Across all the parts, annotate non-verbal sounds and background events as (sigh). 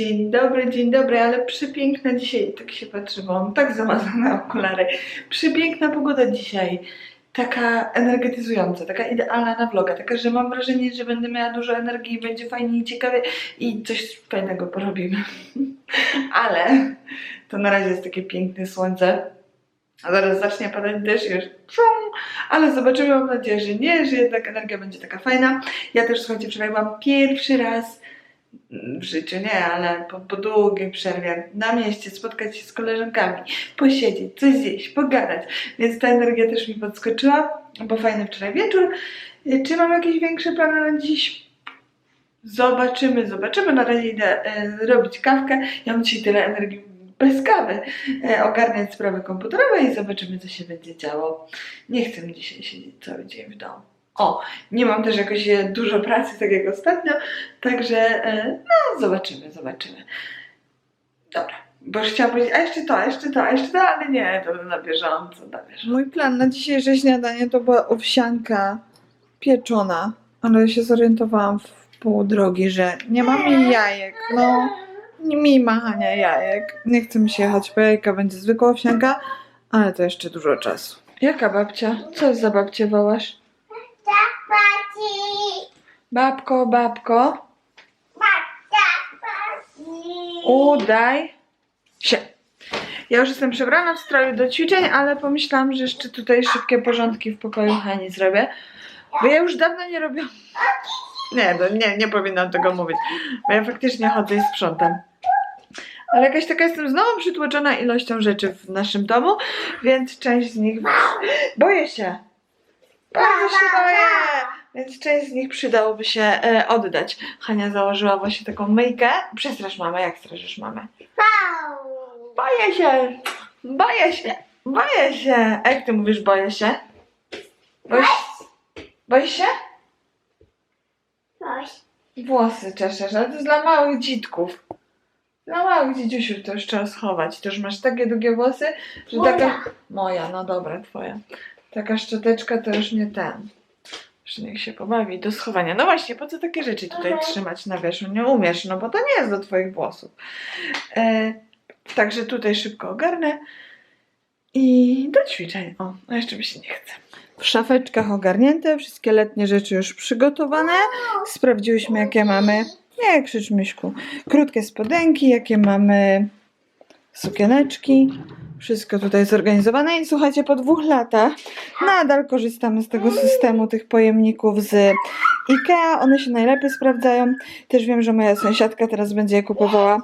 Dzień dobry, dzień dobry, ale przepiękna dzisiaj, tak się mam tak zamazane okulary. Przepiękna pogoda dzisiaj, taka energetyzująca, taka idealna na vloga, taka, że mam wrażenie, że będę miała dużo energii, będzie fajnie i ciekawie i coś fajnego porobimy. (laughs) ale to na razie jest takie piękne słońce, a zaraz zacznie padać deszcz już, ale zobaczymy, mam nadzieję, że nie, że jednak energia będzie taka fajna. Ja też, słuchajcie, wczoraj byłam pierwszy raz w życiu, nie, ale po, po długiej przerwie na mieście spotkać się z koleżankami, posiedzieć, coś zjeść, pogadać, więc ta energia też mi podskoczyła, bo fajny wczoraj wieczór. Y, Czy mam jakieś większe plany na dziś? Zobaczymy, zobaczymy. Na razie idę e, robić kawkę. Ja mam dzisiaj tyle energii bez kawy. E, ogarniać sprawy komputerowe i zobaczymy, co się będzie działo. Nie chcę dzisiaj siedzieć cały dzień w domu. O, nie mam też jakoś e, dużo pracy, tak jak ostatnio, także e, no, zobaczymy, zobaczymy. Dobra, bo już chciałam powiedzieć, a jeszcze to, a jeszcze to, a jeszcze to, ale nie, to na bieżąco, na bieżąco. Mój plan na dzisiejsze śniadanie to była owsianka pieczona, ale się zorientowałam w pół drogi, że nie ma mi jajek, no nie mi machania jajek. Nie chcę mi się jechać po jajka, będzie zwykła owsianka, ale to jeszcze dużo czasu. Jaka babcia? Co za babcię wołasz? Babko, babko, udaj się. Ja już jestem przebrana w stroju do ćwiczeń, ale pomyślałam, że jeszcze tutaj szybkie porządki w pokoju Hani zrobię. Bo ja już dawno nie robię. Nie, no nie, nie powinnam tego mówić. Bo ja faktycznie chodzę i sprzątam. Ale jakaś taka jestem znowu przytłoczona ilością rzeczy w naszym domu, więc część z nich. Boję się. Bardzo się boję. Więc część z nich przydałoby się e, oddać. Hania założyła właśnie taką myjkę. Przestrasz mamę, jak straszysz mamę? Boję się! Boję się! Boję się! A jak ty mówisz boję się? Boisz, boisz się? Coś. Włosy czeszesz, ale to jest dla małych dzitków. Dla małych dzidziusiów to już trzeba schować. Ty już masz takie długie włosy, że Moja. taka... Moja, no dobra, twoja. Taka szczoteczka to już nie ten. Już niech się pobawi do schowania. No właśnie, po co takie rzeczy tutaj trzymać na wierzchu? Nie umiesz, no bo to nie jest do twoich włosów. E, także tutaj szybko ogarnę. I do ćwiczeń. O, a jeszcze mi się nie chce. W szafeczkach ogarnięte, wszystkie letnie rzeczy już przygotowane. Sprawdziłyśmy, jakie mamy. Nie krzycz myszku. Krótkie spodenki, jakie mamy sukieneczki. Wszystko tutaj zorganizowane i słuchajcie, po dwóch latach nadal korzystamy z tego systemu tych pojemników z IKEA. One się najlepiej sprawdzają. Też wiem, że moja sąsiadka teraz będzie je kupowała,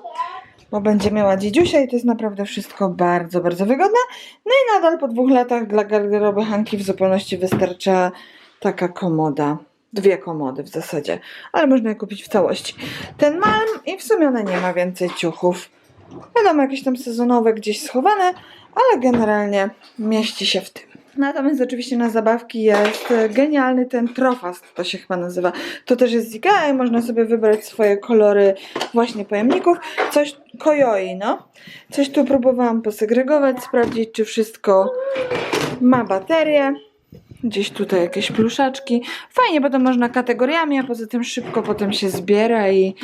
bo będzie miała dzidziusia i to jest naprawdę wszystko bardzo, bardzo wygodne. No i nadal po dwóch latach dla garderoby Hanki w zupełności wystarcza taka komoda. Dwie komody w zasadzie, ale można je kupić w całości. Ten malm i w sumie nie ma więcej ciuchów. Wiadomo, jakieś tam sezonowe gdzieś schowane, ale generalnie mieści się w tym. Natomiast oczywiście na zabawki jest genialny ten trofast, to się chyba nazywa. To też jest z Ikea i można sobie wybrać swoje kolory właśnie pojemników. Coś kojoi, no. Coś tu próbowałam posegregować, sprawdzić czy wszystko ma baterię. Gdzieś tutaj jakieś pluszaczki. Fajnie, bo to można kategoriami, a poza tym szybko potem się zbiera i,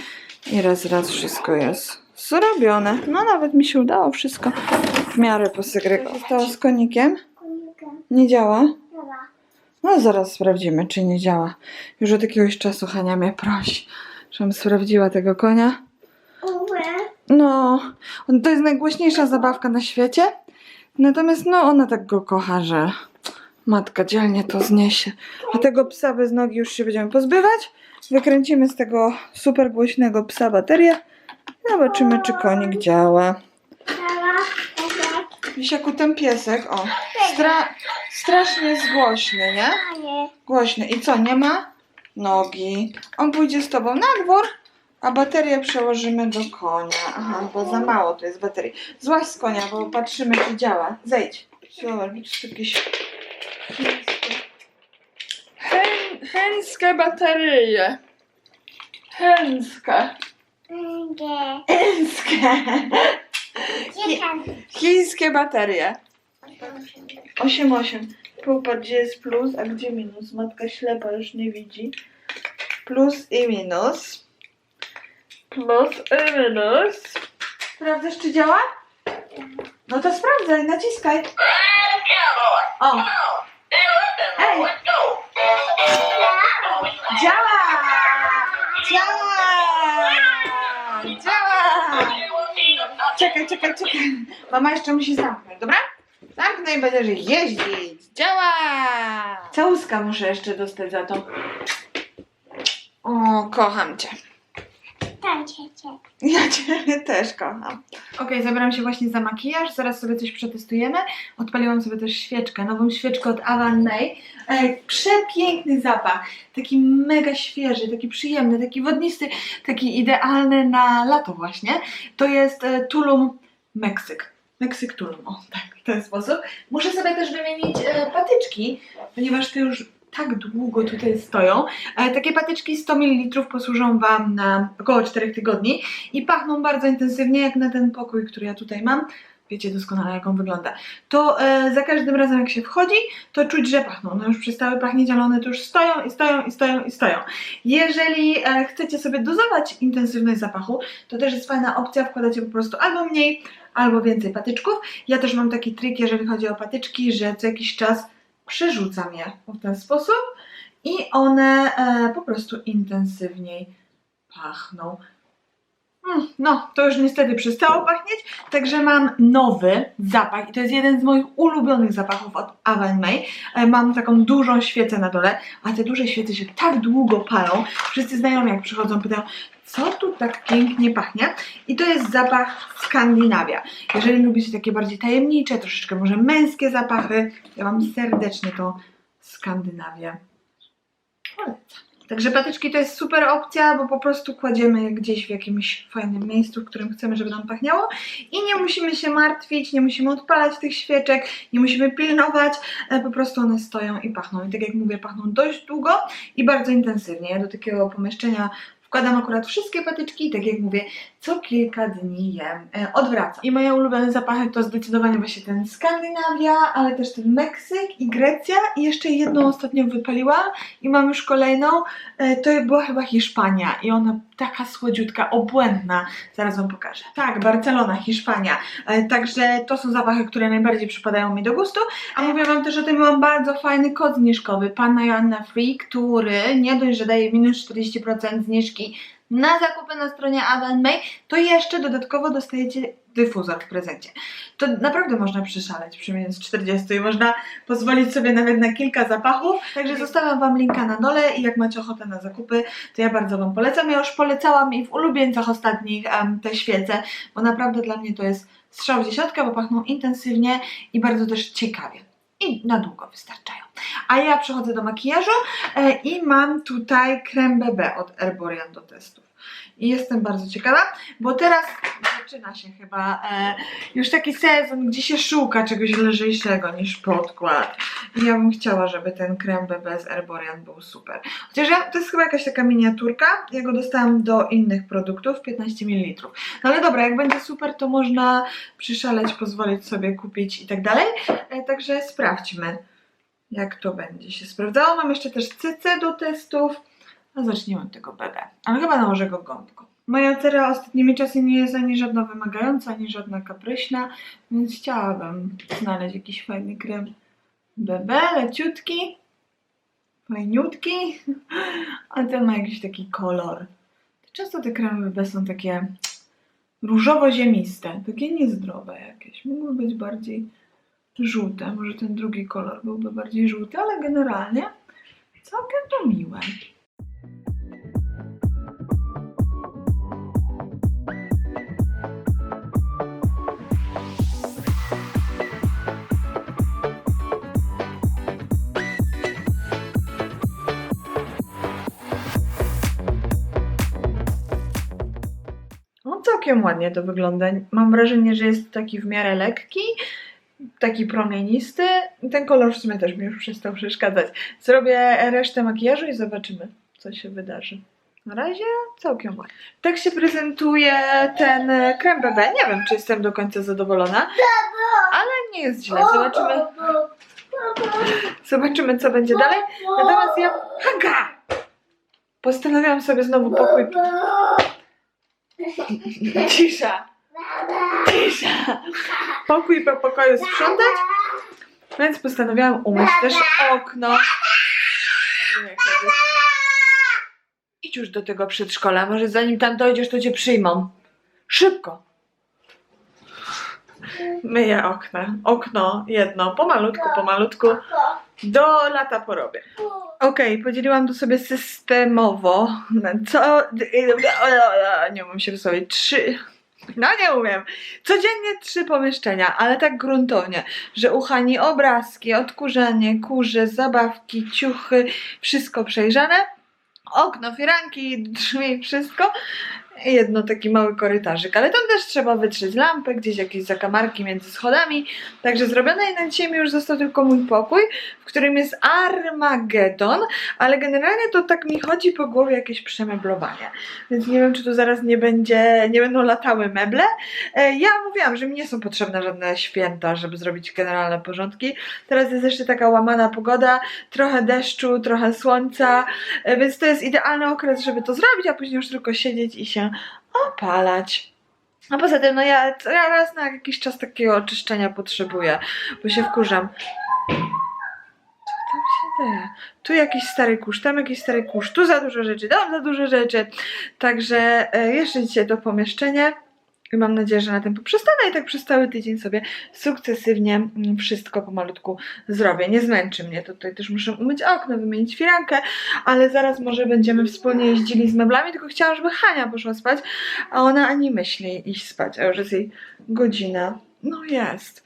i raz, raz wszystko jest zrobione. No nawet mi się udało wszystko w miarę posegregować. Co się stało z konikiem? Nie działa? No zaraz sprawdzimy, czy nie działa. Już od jakiegoś czasu Hania mnie prosi, żebym sprawdziła tego konia. No, to jest najgłośniejsza zabawka na świecie. Natomiast no, ona tak go kocha, że matka dzielnie to zniesie. A tego psa bez nogi już się będziemy pozbywać. Wykręcimy z tego super głośnego psa baterię. Zobaczymy, czy konik działa. Dobra. Wisiaku, ten piesek, o, stra strasznie jest głośny, nie? Głośny. I co, nie ma nogi? On pójdzie z tobą na dwór, a baterię przełożymy do konia. Aha, bo za mało to jest baterii. Złaź z konia, bo patrzymy, czy działa. Zejdź. Zobacz, jakieś... Hen, chęskie baterie. Chęskie. Czekam. Chińskie baterie. 8,8. Popatrz, gdzie jest plus, a gdzie minus. Matka ślepa już nie widzi. Plus i minus. plus i minus. Sprawdzasz, czy działa? No to sprawdzaj, naciskaj. O, Ej! działa! Działa! Czekaj, czekaj, czekaj. Mama jeszcze musi zamknąć, dobra? Zamknę i będziesz jeździć. Działa! Całuska muszę jeszcze dostać za to. O, kocham cię. Tam cię, cię. Ja Ciebie też kocham. Okej, zabieram się właśnie za makijaż, zaraz sobie coś przetestujemy. Odpaliłam sobie też świeczkę, nową świeczkę od Avan May. E, przepiękny zapach, taki mega świeży, taki przyjemny, taki wodnisty, taki idealny na lato właśnie. To jest e, Tulum Meksyk. Meksyk Tulum, o tak, w ten sposób. Muszę sobie też wymienić e, patyczki, ponieważ te już tak długo tutaj stoją. E, takie patyczki 100 ml posłużą Wam na około 4 tygodni i pachną bardzo intensywnie, jak na ten pokój, który ja tutaj mam. Wiecie doskonale, jak on wygląda. To e, za każdym razem, jak się wchodzi, to czuć, że pachną. No już przestały pachnieć, ale one tu już stoją i stoją i stoją i stoją. Jeżeli e, chcecie sobie dozować intensywność zapachu, to też jest fajna opcja. Wkładacie po prostu albo mniej, albo więcej patyczków. Ja też mam taki trik, jeżeli chodzi o patyczki, że co jakiś czas przerzucam je w ten sposób i one e, po prostu intensywniej pachną. Mm, No, to już niestety przestało pachnieć, także mam nowy zapach i to jest jeden z moich ulubionych zapachów od Avan May. E, Mam taką dużą świecę na dole, a te duże świece się tak długo palą. Wszyscy znajomi jak przychodzą pytają, co tu tak pięknie pachnie? I to jest zapach Skandynawia. Jeżeli lubicie takie bardziej tajemnicze, troszeczkę może męskie zapachy, ja Wam serdecznie to Skandynawię polecam. Także patyczki to jest super opcja, bo po prostu kładziemy je gdzieś w jakimś fajnym miejscu, w którym chcemy, żeby nam pachniało i nie musimy się martwić, nie musimy odpalać tych świeczek, nie musimy pilnować, e, po prostu one stoją i pachną. I tak jak mówię, pachną dość długo i bardzo intensywnie. Ja do takiego pomieszczenia wkładam akurat wszystkie patyczki tak jak mówię, co kilka dni je e, odwracam. I moje ulubione zapachy to zdecydowanie właśnie ten Skandynawia, ale też ten Meksyk i Grecja. I jeszcze jedną ostatnio wypaliłam i mam już kolejną, e, to była chyba Hiszpania i ona taka słodziutka, obłędna, zaraz Wam pokażę. Tak, Barcelona, Hiszpania, e, także to są zapachy, które najbardziej przypadają mi do gustu, a mówię Wam też o tym, mam bardzo fajny kod zniżkowy, Panna Joanna Free, który nie dość, że daje minus 40% zniżki na zakupy na stronie Avan May, to jeszcze dodatkowo dostajecie dyfuzor w prezencie. To naprawdę można przyszaleć przy minus 40 i można pozwolić sobie nawet na kilka zapachów. Także zostawiam Wam linka na dole i jak macie ochotę na zakupy, to ja bardzo Wam polecam. Ja już polecałam i w ulubieńcach ostatnich em, te świece, bo naprawdę dla mnie to jest strzał w dziesiątkę, bo pachną intensywnie i bardzo też ciekawie. I na długo wystarczają. A ja przechodzę do makijażu e, i mam tutaj krem BB od Herborian do testów. I jestem bardzo ciekawa, bo teraz zaczyna się chyba e, już taki sezon, gdzie się szuka czegoś lżejszego niż podkład. I ja bym chciała, żeby ten krem BB z Herborian był super. Chociaż ja, to jest chyba jakaś taka miniaturka, ja go dostałam do innych produktów, 15 ml. No ale dobra, jak będzie super, to można przyszaleć, pozwolić sobie kupić i tak dalej. E, także sprawdźmy, jak to będzie się sprawdzało. Mam jeszcze też CC do testów. A zacznijmy od tego BB. Ale chyba nałożę go gąbką. Moja cera ostatnimi czasy nie jest ani żadna wymagająca, ani żadna kapryśna, więc chciałabym znaleźć jakiś fajny krem BB, leciutki, fajniutki, a ten ma jakiś taki kolor. Często te kremy BB są takie różowo-ziemiste, takie niezdrowe jakieś. Mogły być bardziej żółte, może ten drugi kolor byłby bardziej żółty, ale generalnie całkiem to miłe. Całkiem ładnie to wygląda. Mam wrażenie, że jest taki w miarę lekki, taki promienisty. Ten kolor w sumie też mi już przestał przeszkadzać. Zrobię resztę makijażu i zobaczymy, co się wydarzy. Na razie całkiem ładnie. Tak się prezentuje ten krem BB. Nie wiem, czy jestem do końca zadowolona, ale nie jest źle. Zobaczymy, zobaczymy co będzie dalej. Natomiast ja... Hanka! Postanowiłam sobie znowu pokój Cisza. Cisza. Pokój po pokoju sprzątać, więc postanowiłam umyć też okno. Idź już do tego przedszkola, może zanim tam dojdziesz, to cię przyjmą. Szybko. Myję okna. Okno jedno, pomalutku, pomalutku. Do lata porobię. Okej, podzieliłam to sobie systemowo. Co? Nie umiem się wysłowić. Trzy. No nie umiem. Codziennie trzy pomieszczenia, ale tak gruntownie, że uchani obrazki, odkurzanie, kurze, zabawki, ciuchy, wszystko przejrzane. Okno, firanki, drzwi, wszystko. Jedno taki mały korytarzyk, ale tam też trzeba wytrzeć lampę, gdzieś jakieś zakamarki między schodami. Także zrobione i na dzisiaj mi już został tylko mój pokój, którym jest Armagedon, ale generalnie to tak mi chodzi po głowie jakieś przemeblowanie. Więc nie wiem, czy tu zaraz nie będzie, nie będą latały meble. E, Ja mówiłam, że mi nie są potrzebne żadne święta, żeby zrobić generalne porządki. Teraz jest jeszcze taka łamana pogoda, trochę deszczu, trochę słońca, e, więc to jest idealny okres, żeby to zrobić, a później już tylko siedzieć i się opalać. A poza tym, no ja raz na jakiś czas takiego oczyszczenia potrzebuję, bo się wkurzam. Tu jakiś stary kurz, tam jakiś stary kurz, tu za dużo rzeczy, tam za dużo rzeczy. Także e, jeszcze dzisiaj to pomieszczenie. I mam nadzieję, że na tym poprzestanę i tak przez cały tydzień sobie sukcesywnie mm, wszystko pomalutku zrobię. Nie zmęczy mnie. To tutaj też muszę umyć okno, wymienić firankę, ale zaraz może będziemy wspólnie jeździli z meblami, tylko chciałam, żeby Hania poszła spać, a ona ani myśli iść spać, a już jest jej godzina. No jest.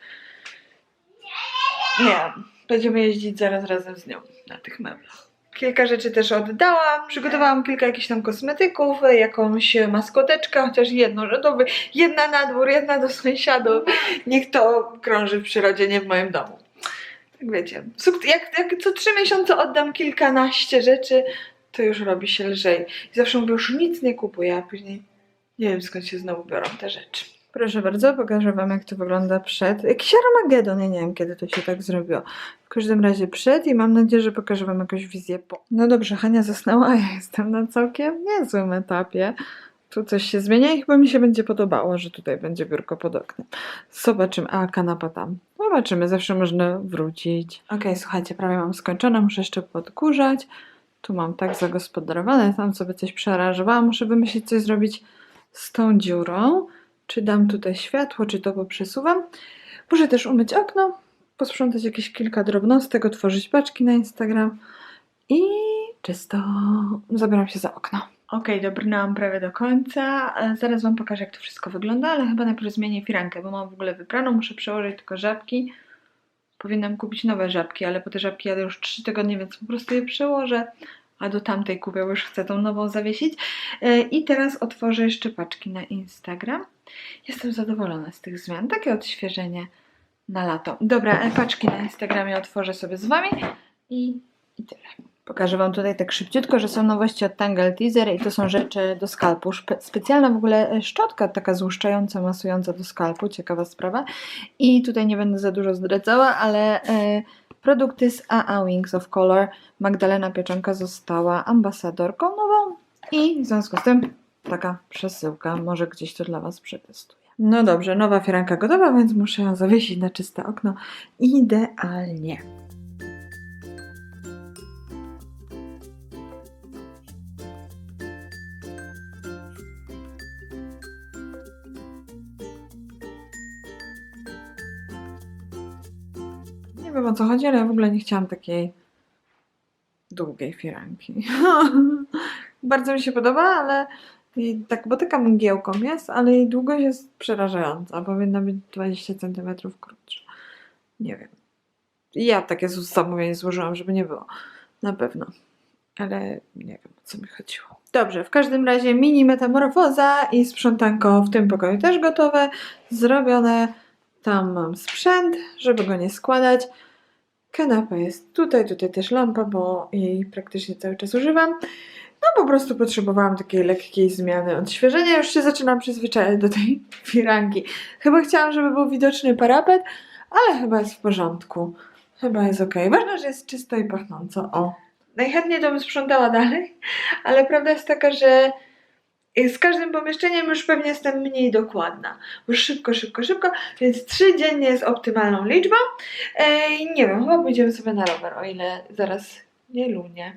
Nie, będziemy jeździć zaraz razem z nią na tych meblach. Kilka rzeczy też oddałam, przygotowałam kilka jakichś tam kosmetyków, jakąś maskoteczkę, chociaż jedną, by jedna na dwór, jedna do sąsiadów. Niech to krąży w przyrodzie, nie w moim domu. Tak wiecie, jak, jak co trzy miesiące oddam kilkanaście rzeczy, to już robi się lżej. I zawsze mówię, już nic nie kupuję, a później nie wiem skąd się znowu biorą te rzeczy. Proszę bardzo, pokażę Wam jak to wygląda przed. Jakiś Armagedon, ja nie wiem kiedy to się tak zrobiło. W każdym razie przed i mam nadzieję, że pokażę Wam jakąś wizję po. No dobrze, Hania zasnęła, (laughs) ja jestem na całkiem niezłym etapie. Tu coś się zmienia i chyba mi się będzie podobało, że tutaj będzie biurko pod oknem. Zobaczymy, a kanapa tam. Zobaczymy, zawsze można wrócić. Okej, słuchajcie, prawie mam skończone, muszę jeszcze podkurzać. Tu mam tak zagospodarowane, tam sobie coś przerażowałam. Muszę wymyślić, coś zrobić z tą dziurą. Czy dam tutaj światło, czy to poprzesuwam. Muszę też umyć okno, posprzątać jakieś kilka drobnostek, otworzyć paczki na Instagram i czysto. Zabieram się za okno. Okej, dobrnęłam prawie do końca. E, Zaraz Wam pokażę, jak to wszystko wygląda, ale chyba najpierw zmienię firankę, bo mam w ogóle wypraną. Muszę przełożyć tylko żabki. Powinnam kupić nowe żabki, ale po te żabki jadę już 3 tygodnie, więc po prostu je przełożę. A do tamtej kupię, bo już chcę tą nową zawiesić. E, I teraz otworzę jeszcze paczki na Instagram. Jestem zadowolona z tych zmian. Takie odświeżenie na lato. Dobra, e, paczki na Instagramie otworzę sobie z Wami i, i tyle. Pokażę Wam tutaj tak szybciutko, że są nowości od Tangle Teaser i to są rzeczy do skalpu. Szpe- specjalna w ogóle e, szczotka taka złuszczająca, masująca do skalpu. Ciekawa sprawa. I tutaj nie będę za dużo zdradzała, ale e, produkty z AA Wings of Color. Magdalena Pieczonka została ambasadorką nową i w związku z tym taka przesyłka. Może gdzieś to dla Was przetestuję. No dobrze, nowa firanka gotowa, więc muszę ją zawiesić na czyste okno. Idealnie. Nie wiem o co chodzi, ale ja w ogóle nie chciałam takiej długiej firanki. (laughs) Bardzo mi się podoba, ale i tak, bo taka mgiełką jest, ale jej długość jest przerażająca. Powinna być 20 cm krótsza. Nie wiem. Ja takie zamówienie złożyłam, żeby nie było. Na pewno. Ale nie wiem, o co mi chodziło. Dobrze, w każdym razie mini metamorfoza i sprzątanko w tym pokoju też gotowe, zrobione. Tam mam sprzęt, żeby go nie składać. Kanapa jest tutaj, tutaj też lampa, bo jej praktycznie cały czas używam. No po prostu potrzebowałam takiej lekkiej zmiany, odświeżenia. Już się zaczynam przyzwyczajać do tej (laughs) firanki. Chyba chciałam, żeby był widoczny parapet, ale chyba jest w porządku. Chyba jest ok. Ważne, że jest czysto i pachnąco. O. Najchętniej to bym sprzątała dalej, ale prawda jest taka, że z każdym pomieszczeniem już pewnie jestem mniej dokładna. Bo szybko, szybko, szybko, więc trzy dziennie jest optymalną liczbą. Ej, nie wiem, chyba pójdziemy sobie na rower, o ile zaraz nie lunie.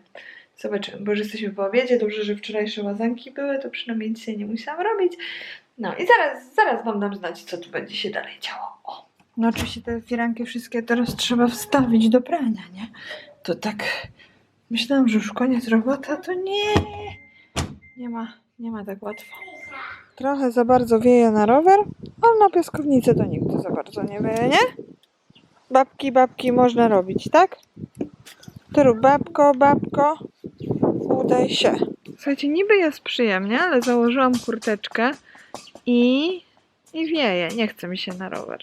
Zobaczymy, bo już jesteśmy po obiedzie. Dobrze, że wczorajsze łazanki były, to przynajmniej dzisiaj nie musiałam robić. No i zaraz, zaraz wam dam znać, co tu będzie się dalej działo. O. No oczywiście te firanki wszystkie teraz trzeba wstawić do prania, nie? To tak myślałam, że już koniec roboty, a to nie. Nie ma, nie ma tak łatwo. Trochę za bardzo wieje na rower, a na piaskownicę to nigdy za bardzo nie wieje, nie? Babki, babki można robić, tak? To rób babko, babko, udaj się. Słuchajcie, niby jest przyjemnie, ale założyłam kurteczkę i, i wieje. Nie chce mi się na rower.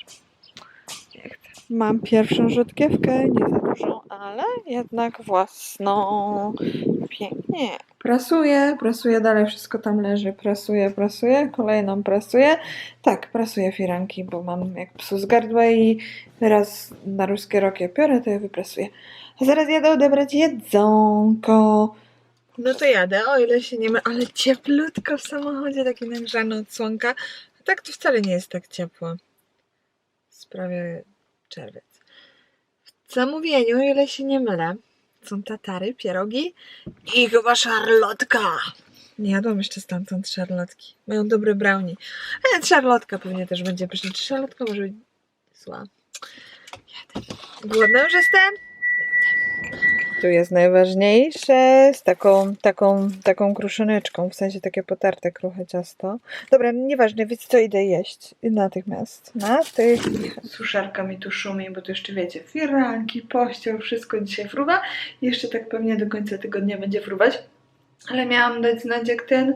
Nie chcę. Mam pierwszą rzutkiewkę, nie za dużą, ale jednak własną. Pięknie. Prasuję, prasuję dalej, wszystko tam leży. Prasuję, prasuję, kolejną prasuję. Tak, prasuję firanki, bo mam jak psu z gardła i raz na ruskie rokie piorę, to je wyprasuję. A zaraz jadę odebrać jedzonko. No to jadę, o ile się nie ma, ale cieplutko w samochodzie, takie nagrzane od słonka. A tak to wcale nie jest tak ciepło. Sprawie czerwiec. W zamówieniu, o ile się nie mylę, są tatary, pierogi i chyba szarlotka. Nie jadłam jeszcze stamtąd szarlotki. Mają dobre brownie. Ale szarlotka pewnie też będzie pyszna. Czy szarlotka może być zła? Jadę. Głodna już jestem? Tu jest najważniejsze z taką, taką, taką kruszyneczką, w sensie takie potarte kruche ciasto. Dobra, nieważne, więc co idę jeść natychmiast. Natychmiast. Suszarka mi tu szumi, bo to jeszcze wiecie, firanki, pościel, wszystko dzisiaj fruwa. Jeszcze tak pewnie do końca tygodnia będzie fruwać. Ale miałam dać znać jak ten,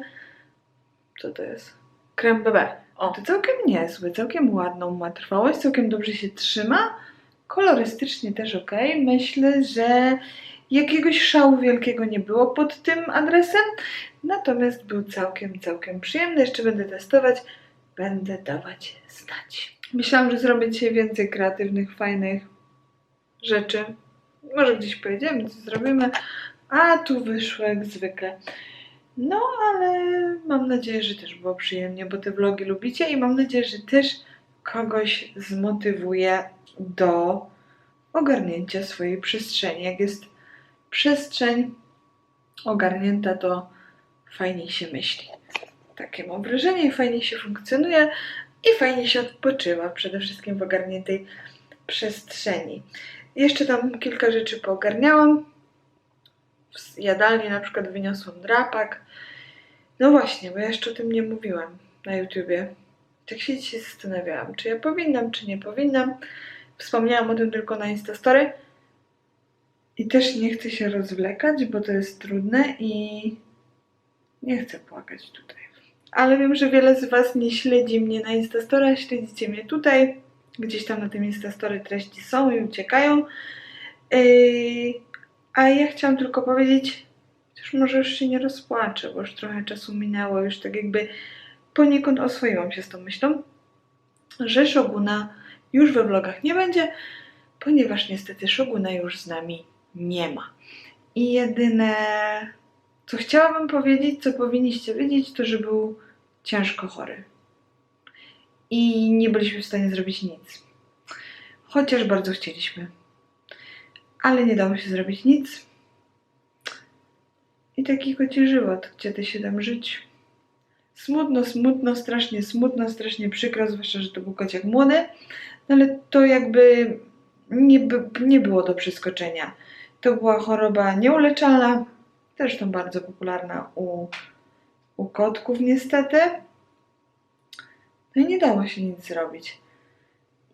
co to jest? Krem BB. O, to całkiem niezły, całkiem ładną ma trwałość, całkiem dobrze się trzyma. Kolorystycznie też ok. Myślę, że jakiegoś szału wielkiego nie było pod tym adresem, natomiast był całkiem, całkiem przyjemny. Jeszcze będę testować, będę dawać znać. Myślałam, że zrobię dzisiaj więcej kreatywnych, fajnych rzeczy. Może gdzieś pojedziemy, coś zrobimy, a tu wyszło jak zwykle. No, ale mam nadzieję, że też było przyjemnie, bo te vlogi lubicie i mam nadzieję, że też kogoś zmotywuje do ogarnięcia swojej przestrzeni. Jak jest przestrzeń ogarnięta, to fajniej się myśli. Takie mam wrażenie i fajnie się funkcjonuje i fajnie się odpoczywa przede wszystkim w ogarniętej przestrzeni. Jeszcze tam kilka rzeczy poogarniałam. W jadalni na przykład wyniosłam drapak. No właśnie, bo ja jeszcze o tym nie mówiłam na YouTubie. Tak się dzisiaj zastanawiałam, czy ja powinnam, czy nie powinnam. Wspomniałam o tym tylko na Instastory. I też nie chcę się rozwlekać, bo to jest trudne i nie chcę płakać tutaj. Ale wiem, że wiele z Was nie śledzi mnie na Instastory, śledzicie mnie tutaj. Gdzieś tam na tym Instastory treści są i uciekają. Yy, a ja chciałam tylko powiedzieć, chociaż może już się nie rozpłaczę, bo już trochę czasu minęło, już tak jakby poniekąd oswoiłam się z tą myślą, że Szoguna już we vlogach nie będzie, ponieważ niestety Szoguna już z nami nie ma. I jedyne, co chciałabym powiedzieć, co powinniście wiedzieć, to że był ciężko chory. I nie byliśmy w stanie zrobić nic. Chociaż bardzo chcieliśmy. Ale nie dało się zrobić nic. I taki koci żywot, gdzie ty się tam żyć. Smutno, smutno, strasznie smutno, strasznie przykro, zwłaszcza, że to był kociak młody, no ale to jakby nie, nie było do przeskoczenia. To była choroba nieuleczalna, zresztą bardzo popularna u, u kotków niestety. No i nie dało się nic zrobić.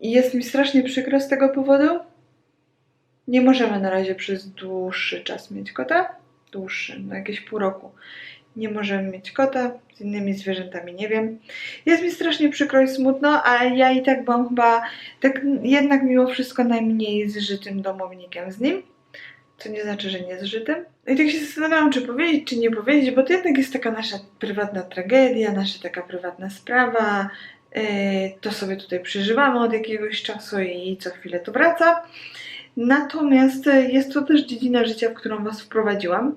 I jest mi strasznie przykro z tego powodu. Nie możemy na razie przez dłuższy czas mieć kota. Dłuższy, no jakieś pół roku nie możemy mieć kota, z innymi zwierzętami nie wiem. Jest mi strasznie przykro i smutno, ale ja i tak byłam chyba tak jednak mimo wszystko najmniej zżytym domownikiem z nim. Co nie znaczy, że nie zżytym. I tak się zastanawiałam, czy powiedzieć, czy nie powiedzieć, bo to jednak jest taka nasza prywatna tragedia, nasza taka prywatna sprawa. Yy, to sobie tutaj przeżywamy od jakiegoś czasu i co chwilę to wraca. Natomiast e, jest to też dziedzina życia, w którą Was wprowadziłam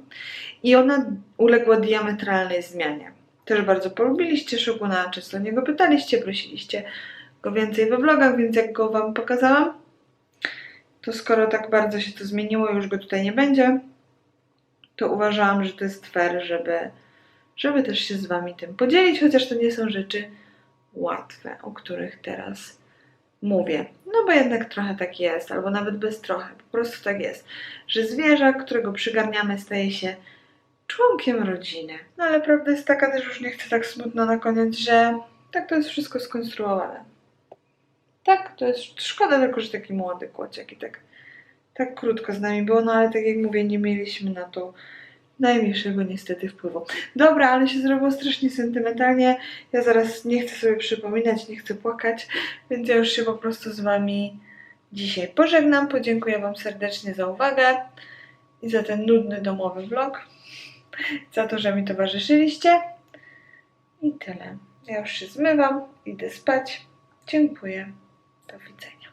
i ona uległa diametralnej zmianie. też bardzo polubiliście Szoguna, często o niego pytaliście, prosiliście go więcej we vlogach, więc jak go Wam pokazałam, to skoro tak bardzo się to zmieniło, już go tutaj nie będzie, to uważałam, że to jest fair, żeby, żeby też się z Wami tym podzielić, chociaż to nie są rzeczy łatwe, o których teraz mówię. No bo jednak trochę tak jest, albo nawet bez trochę, po prostu tak jest, że zwierzak, którego przygarniamy, staje się członkiem rodziny. No ale prawda jest taka, też już nie chcę tak smutno na koniec, że tak to jest wszystko skonstruowane. Tak, to jest szkoda tylko, że taki młody kłociak i tak, tak krótko z nami było, no ale tak jak mówię, nie mieliśmy na to najmniejszego niestety wpływu. Dobra, ale się zrobiło strasznie sentymentalnie. Ja zaraz nie chcę sobie przypominać, nie chcę płakać, więc ja już się po prostu z Wami dzisiaj pożegnam. Podziękuję Wam serdecznie za uwagę i za ten nudny domowy vlog. Za to, że mi towarzyszyliście. I tyle. Ja już się zmywam, idę spać. Dziękuję. Do widzenia.